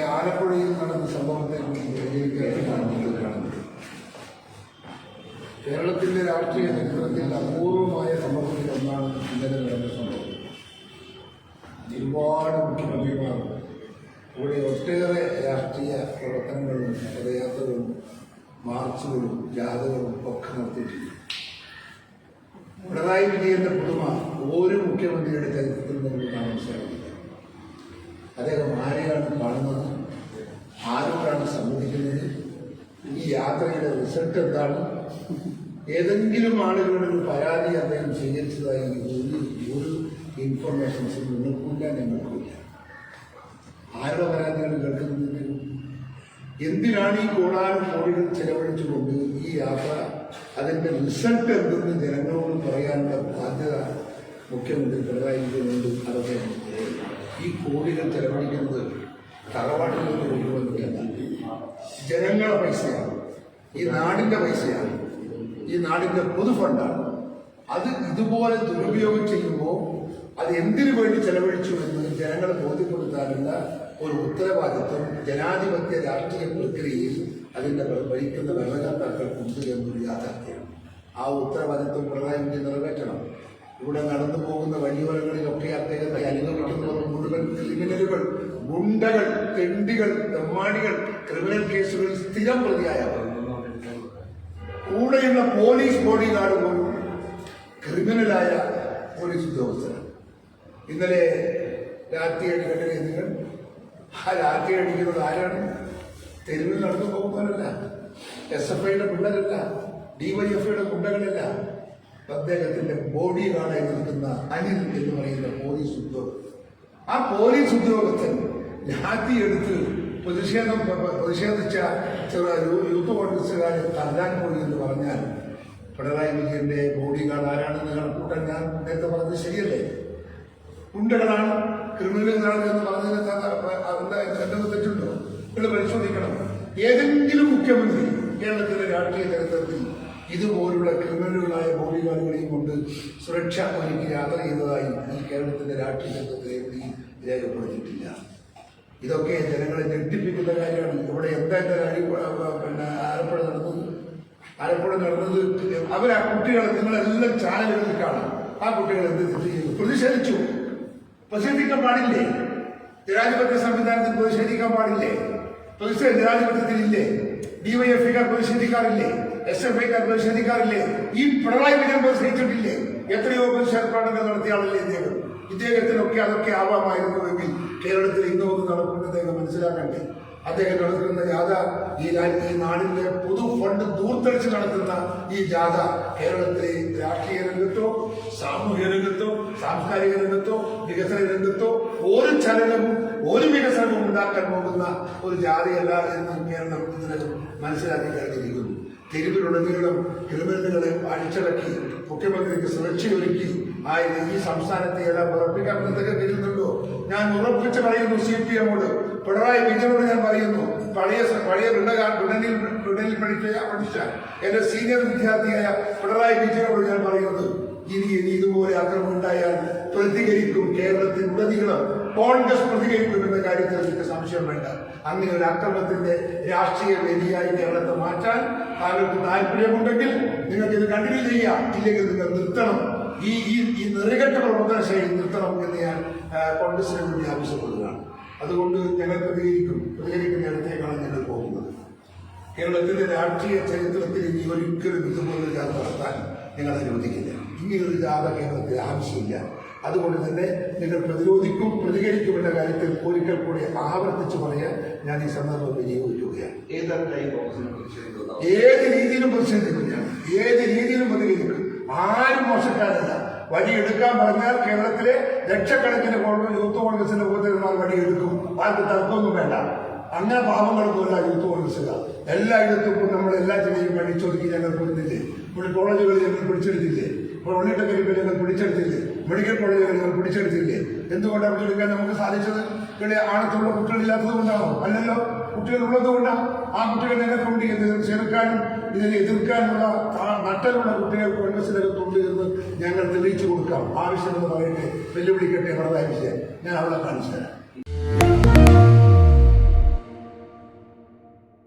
ഇന്നലെ ആലപ്പുഴയിൽ നടന്ന സംഭവത്തെ കേരളത്തിന്റെ രാഷ്ട്രീയ ചരിത്രത്തിൽ അപൂർവമായ സംഭവത്തിൽ ഒന്നാണ് ഇന്നലെ നടന്ന സംഭവം. ഒരുപാട് മുഖ്യമന്ത്രിമാർ ഇവിടെ ഒട്ടേറെ രാഷ്ട്രീയ പ്രവർത്തനങ്ങളും പദയാത്രകളും മാർച്ചുകളും ജാഥകളും ഒക്കെ നടത്തിയിട്ടുണ്ട്. പിണറായി വിജയന്റെ പുതുമ ഒരു മുഖ്യമന്ത്രിയുടെ ചരിത്രത്തിൽ നമുക്ക് കാണാൻ സാധിക്കില്ല. അദ്ദേഹം ആരെയാണ് കാണുന്നത്? യാത്രയുടെ റിസൾട്ട് എന്താണ്? ഏതെങ്കിലും ആളുകളുടെ പരാതി അദ്ദേഹം സ്വീകരിച്ചതായി ഒരു ഒരു ഇൻഫർമേഷൻസ് നിങ്ങൾക്കില്ല ഞങ്ങൾക്കില്ല ആരുടെ പരാതിയാണ് കേൾക്കുന്നത് എന്തിനാണ് ഈ കോടാനും കോടികൾ ചെലവഴിച്ചുകൊണ്ട് ഈ യാത്ര അതിന്റെ റിസൾട്ട് എന്തെന്ന് ജനങ്ങളോട് പറയാനുള്ള ബാധ്യത മുഖ്യമന്ത്രി പിണറായി വിജയനുണ്ട് അതൊക്കെ ഈ കോടികൾ ചെലവഴിക്കുന്നത് തറവാട്ടിൽ നിന്ന് കൊണ്ടുവന്നിട്ടല്ല ജനങ്ങളുടെ പൈസയാണ്. ഈ നാടിന്റെ പൈസയാണ്. ഈ നാടിന്റെ പൊതു ഫണ്ടാണ്. അത് ഇതുപോലെ ദുരുപയോഗം ചെയ്യുമ്പോൾ അത് എന്തിനു വേണ്ടി ചെലവഴിച്ചു എന്ന് ജനങ്ങളെ ബോധ്യപ്പെടുത്താനുള്ള ഒരു ഉത്തരവാദിത്വം ജനാധിപത്യ രാഷ്ട്രീയ പ്രക്രിയയിൽ അതിന്റെ ഭരിക്കുന്ന ഭരണകർത്താക്കൾക്കുണ്ട് എന്നൊരു യാഥാർത്ഥ്യമാണ് ആ ഉത്തരവാദിത്വം പിണറായി വിജയൻ നിറവേറ്റണം. ഇവിടെ നടന്നു പോകുന്ന വഴിയോരങ്ങളിലൊക്കെ അദ്ദേഹത്തെ അനുഗമിക്കുന്നവർ മുഴുവൻ ക്രിമിനലുകൾ ഗുണ്ടകൾ തെണ്ടികൾ തെമ്മാടികൾ ക്രിമിനൽ കേസുകളിൽ സ്ഥിരം പ്രതിയായവർ കൂടെയുള്ള പോലീസ് ബോഡി പോലും ക്രിമിനലായ പോലീസ് ഉദ്യോഗസ്ഥരാണ്. ഇന്നലെ രാത്രി അടിക്കട്ടെ കേസുകൾ ആ രാത്രി അടിക്കുന്നത് ആരാണ്? തെരുവിൽ നടന്നു പോകുന്നവരല്ല എസ് എഫ് ഐയുടെ പിള്ളേരല്ല ഡിവൈഎഫ്ഐയുടെ ഗുണ്ടകളല്ല. അദ്ദേഹത്തിന്റെ ബോഡി ഗാർഡായി നിൽക്കുന്ന അനിൽ എന്ന് പറയുന്ന പോലീസ് ഉദ്യോഗസ്ഥൻ. ആ പോലീസ് ഉദ്യോഗസ്ഥൻ രാത്രി എടുത്ത് പ്രതിഷേധം പ്രതിഷേധിച്ച ചില യൂത്ത് കോൺഗ്രസ്സുകാർ തല്ലാൻ പോയി എന്ന് പറഞ്ഞാൽ പിണറായി വിജയന്റെ ബോഡി ഗാർഡ് ആരാണെന്ന് കണക്കൂട്ടാൻ ഞാൻ നേരത്തെ പറഞ്ഞത് ശരിയല്ലേ? ഗുണ്ടകളാണ് ക്രിമിനലുകളാണ് എന്ന് പറഞ്ഞതിന് തെറ്റുണ്ടോ? നിങ്ങൾ പരിശോധിക്കണം. ഏതെങ്കിലും മുഖ്യമന്ത്രി കേരളത്തിലെ രാഷ്ട്രീയ ചരിത്രത്തിൽ ഇതുപോലുള്ള ക്രിമിനലുകളായ ബോഡി ഗാർഡുകളെയും കൊണ്ട് സുരക്ഷ ഒരുക്കി യാത്ര ചെയ്തതായി ഈ കേരളത്തിന്റെ രാഷ്ട്രീയ ചരിത്രത്തിൽ രേഖപ്പെടുത്തിയിട്ടില്ല ഇതൊക്കെ ജനങ്ങളെ ഞെട്ടിപ്പിക്കുന്ന കാര്യമാണ്. ഇവിടെ എന്താ എന്താ കാര്യം പിന്നെ ആലപ്പുഴ നടന്നത്? ആലപ്പുഴ നടന്നത് അവർ ആ കുട്ടികളെ നിങ്ങളെല്ലാം ചാനലുകളിൽ കാണും. ആ കുട്ടികൾ എന്ത് തെറ്റ് ചെയ്തു പ്രതിഷേധിച്ചു. പ്രതിഷേധിക്കാൻ പാടില്ലേ? ജനാധിപത്യ സംവിധാനത്തിൽ പ്രതിഷേധിക്കാൻ പാടില്ലേ? പ്രതിഷേധ ജനാധിപത്യത്തിലില്ലേ ഡിവൈഎഫ്ഐക്കാർ പ്രതിഷേധിക്കാറില്ലേ? S F ഐക്കാർ പ്രതിഷേധിക്കാറില്ലേ? ഈ പിണറായി വിജയൻ പ്രതിഷേധിച്ചിട്ടില്ലേ? എത്രയോ പ്രതിഷേധ പ്രകടനങ്ങൾ നടത്തിയ ആളല്ലേ ഇദ്ദേഹം? ഇദ്ദേഹത്തിനൊക്കെ അതൊക്കെ ആവാമായിരുന്നുവെങ്കിൽ കേരളത്തിൽ ഇന്നൊന്നും നടക്കുന്ന അദ്ദേഹം മനസ്സിലാക്കണ്ടേ? അദ്ദേഹം നടത്തുന്ന ജാഥ ഈ ഈ നാടിന്റെ പൊതു ഫണ്ട് ദൂർത്തടിച്ച് നടത്തുന്ന ഈ ജാഥ കേരളത്തിലെ രാഷ്ട്രീയ രംഗത്തോ സാമൂഹ്യ രംഗത്തോ സാംസ്കാരിക രംഗത്തോ വികസന രംഗത്തോ ഒരു ചലനവും ഒരു വികസനവും ഉണ്ടാക്കാൻ പോകുന്ന ഒരു ജാഥയല്ല എന്ന് കേരളം ഇതിനകം മനസ്സിലാക്കി കഴിഞ്ഞിരിക്കുന്നു. തെരുവിലുടനീളം ക്രിമിനലുകളെ അടിച്ചടക്കി മുഖ്യമന്ത്രിക്ക് സുരക്ഷയൊരുക്കി ആ ഈ സംസ്ഥാനത്തെ എല്ലാം ഉറപ്പിക്കാൻ എന്തൊക്കെ വരുന്നുണ്ടോ ഞാൻ ഉറപ്പിച്ച് പറയുന്നു സി പി എമ്മോട്. പിണറായി വിജയനോട് ഞാൻ പറയുന്നു പഴയ പഴയ ബ്രിണ്ടനിൽ പഠിച്ച പഠിച്ച എന്റെ സീനിയർ വിദ്യാർത്ഥിയായ പിണറായി വിജയനോട് ഞാൻ പറയുന്നത് ഇനി ഇനി ഇതുപോലെ ആക്രമണം ഉണ്ടായാൽ പ്രതികരിക്കും കേരളത്തിൽ ഉടനീളം കോൺഗ്രസ് പ്രതികരിക്കും എന്ന കാര്യത്തിൽ എനിക്ക് സംശയം വേണ്ട. അങ്ങനെ ഒരു അക്രമത്തിന്റെ രാഷ്ട്രീയ വേദിയായി കേരളത്തെ മാറ്റാൻ താങ്കൾക്ക് താല്പര്യമുണ്ടെങ്കിൽ നിങ്ങൾക്ക് ഇത് കണ്ടിന്യൂ ചെയ്യാം. ഇല്ലെങ്കിൽ നിങ്ങൾ നിർത്തണം. ഈ ഈ ഈ നിറകെട്ട പ്രവർത്തന ശൈലി നിർത്തണം എന്ന് ഞാൻ കോൺഗ്രസിനെ കൂടി ആവശ്യപ്പെടുകയാണ്. അതുകൊണ്ട് ഞങ്ങൾ പ്രതികരിക്കും. പ്രതികരിക്കുന്ന ഇടത്തേക്കാണ് ഞങ്ങൾ പോകുന്നത്. കേരളത്തിന്റെ രാഷ്ട്രീയ ചരിത്രത്തിൽ ഇനി ഒരിക്കലും ഇതുപോലൊരു ജാഥ നടത്താൻ ഞങ്ങൾ അനുവദിക്കില്ല. ഇനിയൊരു ജാഥ കേരളത്തിൽ ആവശ്യമില്ല. അതുകൊണ്ട് തന്നെ നിങ്ങൾ പ്രതിരോധിക്കും പ്രതികരിക്കും എന്ന കാര്യത്തിൽ ഒരിക്കൽ കൂടി ആവർത്തിച്ചു പറയാൻ ഞാൻ ഈ സന്ദർഭം വിനിയോഗിക്കുകയാണ്. ഏത് രീതിയിലും പ്രതിഷേധിക്കും ഞാൻ. ഏത് രീതിയിലും പ്രതികരിക്കും. ആരും മോശക്കാരല്ല. വടിയെടുക്കാൻ പറഞ്ഞാൽ കേരളത്തിലെ ലക്ഷക്കണക്കിന് യൂത്ത് കോൺഗ്രസിന്റെ പ്രവർത്തകന്മാർ വടിയെടുക്കും ആർക്ക് തർക്കമൊന്നും വേണ്ട. അങ്ങനെ പാവങ്ങൾക്കുമല്ല യൂത്ത് കോൺഗ്രസ്സുകാർ. എല്ലായിടത്തും ഇപ്പോൾ നമ്മൾ എല്ലാ ജില്ലയും പഠിച്ചൊതുക്കി ഞങ്ങൾ കൊടുത്തില്ലേ ഇപ്പോൾ കോളേജുകളിൽ ഞങ്ങൾ പിടിച്ചെടുത്തില്ലേ? ഇപ്പോൾ പോളിടെക്നിക്കിൽ ഞങ്ങൾ പിടിച്ചെടുത്തില്ലേ? മെഡിക്കൽ കോളേജുകൾ ഞങ്ങൾ പിടിച്ചെടുത്തില്ലേ? എന്തുകൊണ്ടാണ് പിടിച്ചെടുക്കാൻ നമുക്ക് സാധിച്ചത്? ഇവിടെ ആണത്തുള്ള കുട്ടികളില്ലാത്തത് കൊണ്ടാണോ? അല്ലല്ലോ. കുട്ടികൾ ഉള്ളത് കൊണ്ടാണ് ആ കുട്ടികൾ ഞങ്ങൾക്കുണ്ട് ഇത് ചെറുക്കാനും ഇതിനെ എതിർക്കാനുള്ള നട്ടലുള്ള കുട്ടികൾ കോൺഗ്രസിനകത്തുണ്ട് എന്ന് ഞങ്ങൾ തെളിയിച്ചു കൊടുക്കാം. ആവശ്യമെന്ന് പറയട്ടെ വെല്ലുവിളിക്കട്ടെ പിണറായി വിജയൻ. ഞാൻ അവളെ കാണിച്ചു തരാം.